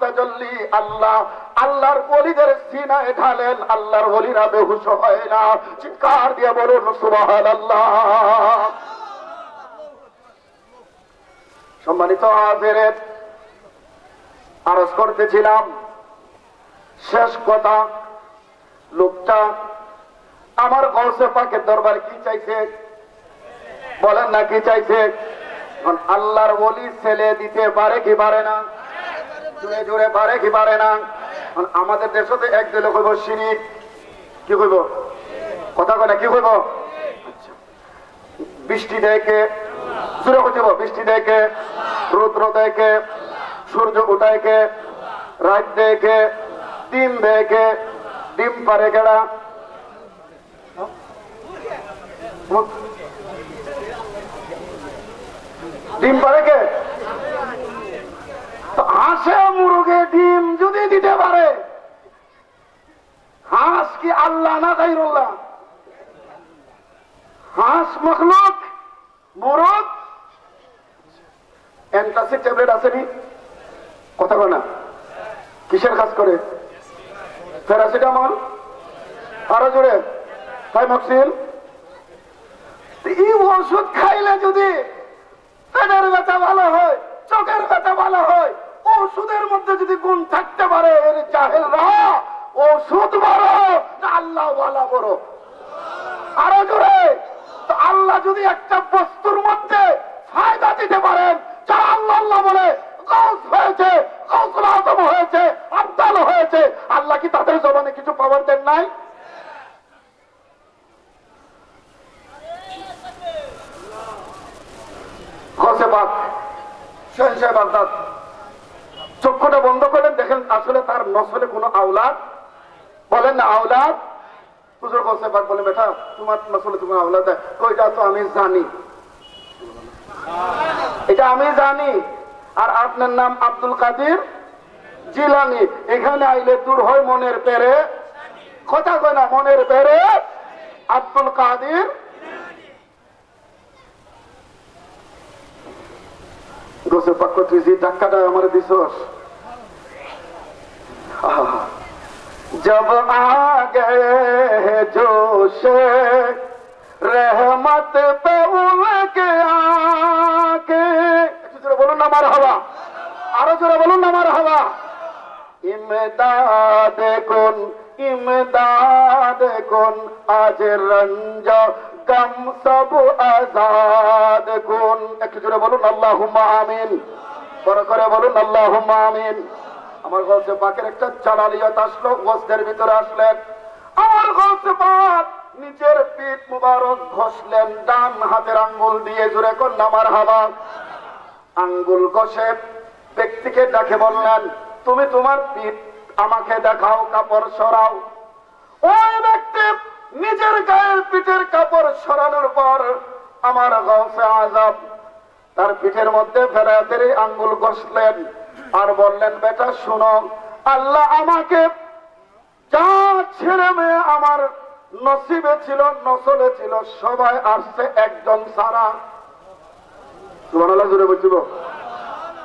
তাজল্লি আল্লাহ। আল্লাহর সিনায় ঢালেন, আল্লাহর বেহুশ হয় না। চিৎকার দিয়ে বলুন, সুবহানাল্লাহ। সম্মানিত হাজিরের আরজ করতেছিলাম, শেষ কথা, লোকটা আমার গৌসে পাকের দরবার কি চাইছে? বলেন না কি চাইছে? আল্লাহর বলি ছেলে দিতে পারে কি পারে না? জুড়ে জুড়ে পারে কি পারে না? আমাদের দেশতে এক দিলে কইব শিরিক। কি কইব কথা কয় না, কি কইব আচ্ছা। বৃষ্টি দেখে জুড়ে কইব বৃষ্টি দেখে, রুদ্র দেখে, সূর্য উঠাইকে, রাত দেখে, ডিম দেখে, ডিম পারে কেডা ডিম পারে কে? হাঁসে মুরগে ডিম যদি দিতে পারে, হাঁস কি আল্লাহ না গাইরুল্লাহ? হাঁস মখলুক, মুরগ? অ্যান্টাসিড ট্যাবলেট আসেনি কথা কয় না? কিসের কাজ করে? প্যারাসিটামল? আরও জোরে। থাইমক্সিল এই ওষুধ খাইলে যদি যদি গুণ থাকতে পারে, এর জাহেলরা ওষুধ বড় না আল্লাহ ওয়ালা বড় আরও জোরে। আল্লাহ যদি একটা বস্তুর মধ্যে ফায়দা দিতে পারেন, যারা আল্লাহ আল্লাহ বলে হয়েছে গৌসুল হয়েছে, আব্দাল হয়েছে, আল্লাহ কি তাদের জবানে কিছু পাওয়ার দেন নাই? গসে বাদ। সহিংসায় বাগদাদ চক্ষুটা বন্ধ করলেন, দেখেন আসলে তার নসলে কোনো আওলাদ। বলেন না আওলাদ? হুজুর গসে বাদ বলে, বেটা, তোমার নসলে তোমার আওলাদ ওইটা তো আমি জানি। এটা আমি জানি। আর আপনার নাম আব্দুল কাদির জিলানি। এখানে আইলে দূর হয় মনের পেরে। কথা কয় না, মনের পেরে। আব্দুল কাদির গোসে পাক্য তুই যে ধাক্কাটা আমার দিছস। जब आ गए जोश रहमत पे उनके आके একটু জোরে বলুন না আমার হওয়া আরো জোরে বলুন না আমার হওয়া ইমদাদ কোন ইমদাদ কোন আজ রঞ্জ গম সব আজাদ কোন একটু জোরে বলুন আল্লাহুম্মা আমিন বড় করে বলুন আল্লাহুম্মা আমিন আমার গলসে পাকের একটা চালালিয়ত আসলো, গোস্তের ভিতরে আসলেন। আমার গলসে পাক, নিজের পিঠ মুবারক ঘষলেন, ডান হাতের আঙ্গুল দিয়ে জুড়ে কোন আমার হাবা। আঙ্গুল ঘষে ব্যক্তিকে ডাকে বললেন, তুমি তোমার পিঠ আমাকে দেখাও, কাপড় সরাও। ওই ব্যক্তি নিজের গায়ের পিঠের কাপড় সরানোর পর আমার গলসে আজাব তার পিঠের মধ্যে ফেরাতের আঙ্গুল ঘষলেন। আর বললেন, বেটা, শুনো, আল্লাহ আমাকে যা ছেলে মেয়ে আমার নসিবে ছিল, নসলে ছিল, সবাই আসছে একজন সারা।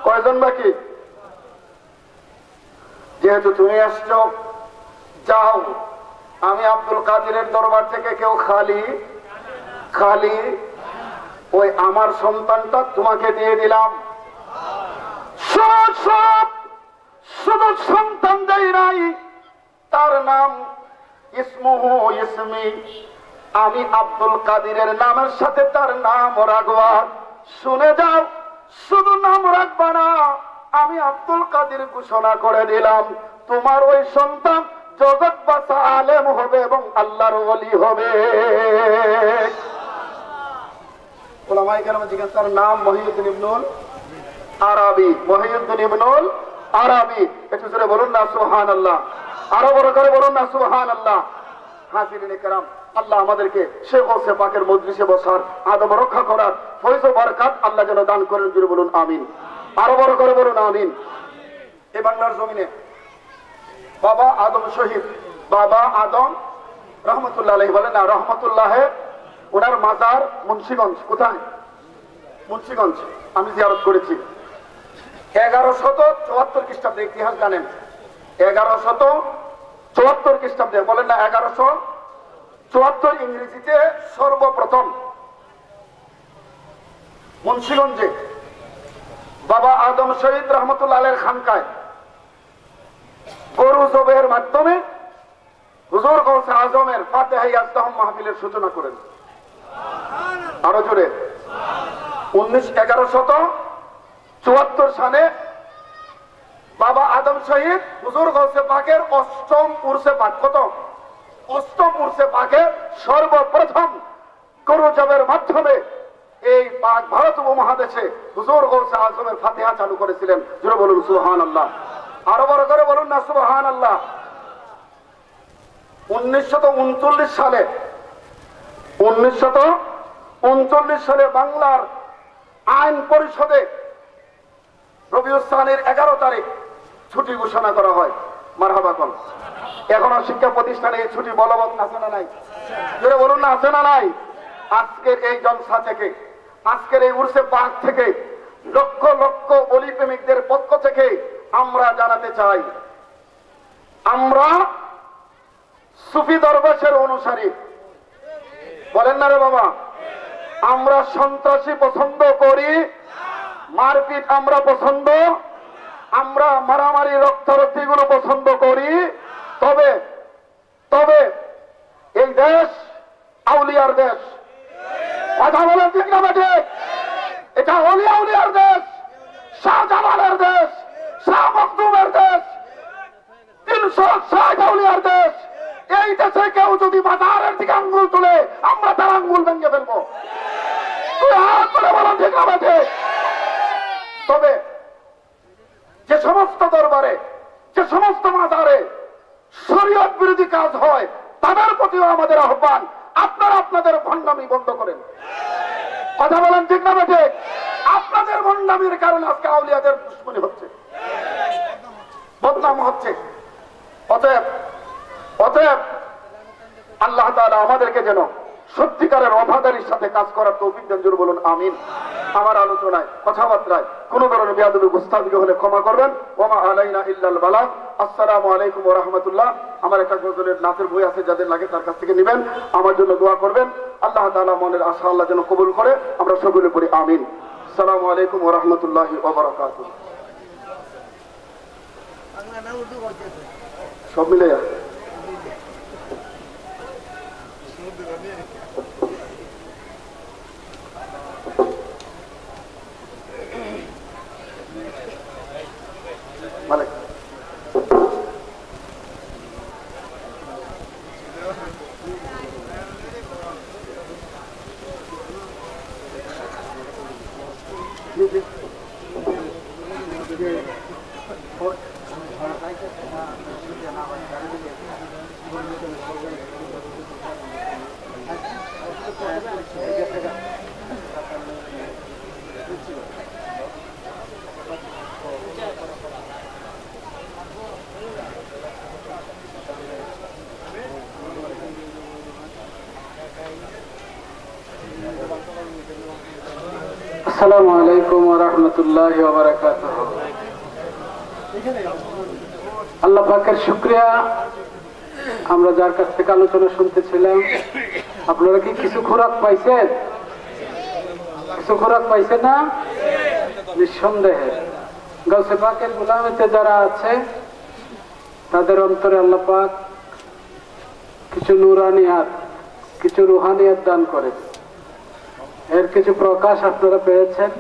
কয়জন বাকি? যেহেতু তুমি আসছো, যাও। আমি আব্দুল কাদিরের দরবার থেকে কেউ খালি খালি, ওই আমার সন্তানটা তোমাকে দিয়ে দিলাম। শুধু সন্তান দেয় নাই। তার নাম আমি আব্দুল কাদিরের নামের সাথে তার নাম রাখবা। শুনে যাও, শুধু নাম রাখবা না, আমি আব্দুল কাদির ঘোষণা করে দিলাম, তোমার ওই সন্তান জগৎ বাসা আলেম হবে এবং আল্লাহর ওলি হবে। ওলামাই কেন তার নাম মহিউদ্দিন ইবনুল আরবি, মহিউদ্দিন ইবনুল আরবি। একটু জোরে বলুন না সুহান আরও বড় করে বলুন না সুহান আল্লাহ হাজিরিন কারাম, আল্লাহ আমাদেরকে সে বসে পাকের মজলিসে বসার আদব রক্ষা করার ফৈজ বরকাত আল্লাহ যেন দান করেন জুড়ে বলুন, আমিন। আরও বড় করে বলুন, আমিন। এ বাংলার জমিনে বাবা আদম শহীদ, বাবা আদম রহমতুল্লাহ বলেন না, রহমতুল্লাহ ওনার মাজার মুন্সিগঞ্জ, কোথায়? মুন্সিগঞ্জ, আমি জিয়ারত করেছি। এগারো শত চুয়াত্তর খ্রিস্টাব্দে ইতিহাস জানেন। এগারোশত চুয়াত্তর খ্রিস্টাব্দে, বলেন না এগারোশো চুয়াত্তর ইংরেজিতে সর্বপ্রথম মুন্সিগঞ্জে বাবা আদম শহীদ রহমতুল্লাহ খানকায় গরু জবের মাধ্যমে হুজুর গৌসে আজমের ফাতেহাই আজদাহম মাহফিলের সূচনা করেন। আরও জোরে। উনিশ, এগারো শত চুয়াত্তর সালে বাবা আদম শহীদ, হুজুর গৌসে পাকের অষ্টম উর্সে পাক। কত? অষ্টম উর্সে পাকের সর্বপ্রথম গরু জবের মাধ্যমে এই পাক ভারত উপমহাদেশে হুজুর গৌসে আজমের ফাতিহা চালু করেছিলেন। জুড়ে বলুন সুবহান আল্লাহ আরও বড় করে বলুন না সুবহান আল্লাহ উনচল্লিশ সালে উনচল্লিশ সালে বাংলার আইন পরিষদে রবিউস্তানের এগারো তারিখ ছুটি ঘোষণা করা হয়। মারহাবা কল। এখনও শিক্ষা প্রতিষ্ঠানে এই ছুটি বলবৎ আছে না নাই? বলুন না, আছে না নাই? আজকের এই জলসা থেকে, আজকের এই উর্সে পাক থেকে, লক্ষ লক্ষ অলি প্রেমিকদের পক্ষ থেকে আমরা জানাতে চাই, আমরা সুফি দরবেশের অনুসারী। বলেন না রে বাবা, আমরা সন্ত্রাসী পছন্দ করি মারপিট আমরা পছন্দ। আমরা মারামারি, রক্তারক্তি গুলো পছন্দ করি। তবে তবে এই দেশ আউলিয়ার দেশ। কথা বলেন ঠিক না বেটে এটা অলি আউলিয়ার দেশ, শাহজালালের দেশ, শাহ মখদুমের দেশ, তিনশো ষাট আউলিয়ার দেশ। এই দেশে কেউ যদি বাজারের দিকে আঙ্গুল তুলে, আমরা তার আঙ্গুল ভেঙে ফেলব। তুই হাত তুলে বলো ঠিক না বেটে তবে যে সমস্ত দরবারে, যে সমস্ত মাজারে শরীয়ত বিরোধী কাজ হয়, তাদের প্রতিও আমাদের আহ্বান, আপনারা আপনাদের ভণ্ডামি বন্ধ করেন। কথা বলেন ঠিক না বেঠে? আপনাদের ভণ্ডামির কারণে আজকে আউলিয়াদের দুশ্মনী হচ্ছে। বদনাম হচ্ছে। অতএব অতএব আল্লাহ তাআলা আমাদেরকে যেন সত্যিকারের অভাদারির সাথে কাজ করার তৌফিক দেন। জোরে বলুন, আমিন। আমার আলোচনায়, কথাবার্তায় কোন ধরনের বিয়াদুল গুস্তাফিক হলে ক্ষমা করবেন। ওমা আলাইনা ইল্লাল বালাগ। আসসালামু আলাইকুম ওয়া রাহমাতুল্লাহ। আমার একটা গজলের নাচের বই আছে, যাদের লাগে তার কাছ থেকে নেবেন। আমার জন্য দোয়া করবেন। আল্লাহ তাআলা মনের আশা আল্লাহ যেন কবুল করে। আমরা সকলে পড়ি আমিন। আসসালামু আলাইকুম ওয়া রাহমাতুল্লাহি ওয়া সব মিলে আসসালামু আলাইকুম ওয়া রাহমাতুল্লাহি ওয়া বারাকাতুহু। আল্লাহ পাকের শুকরিয়া। আমরা যার কাছ থেকে আলোচনা শুনতেছিলাম আপনারা কি কিছু খোরাক পাইছেন? কিছু খোরাক পাইছেন না? নিঃসন্দেহে। গাছে পাকের গোলামিতে যারা আছে, তাদের অন্তরে আল্লাহ পাক কিছু নুরানিয়াত, কিছু রুহানিয়াত দান করে এর কিছু প্রকাশ আপনারা পেয়েছেন।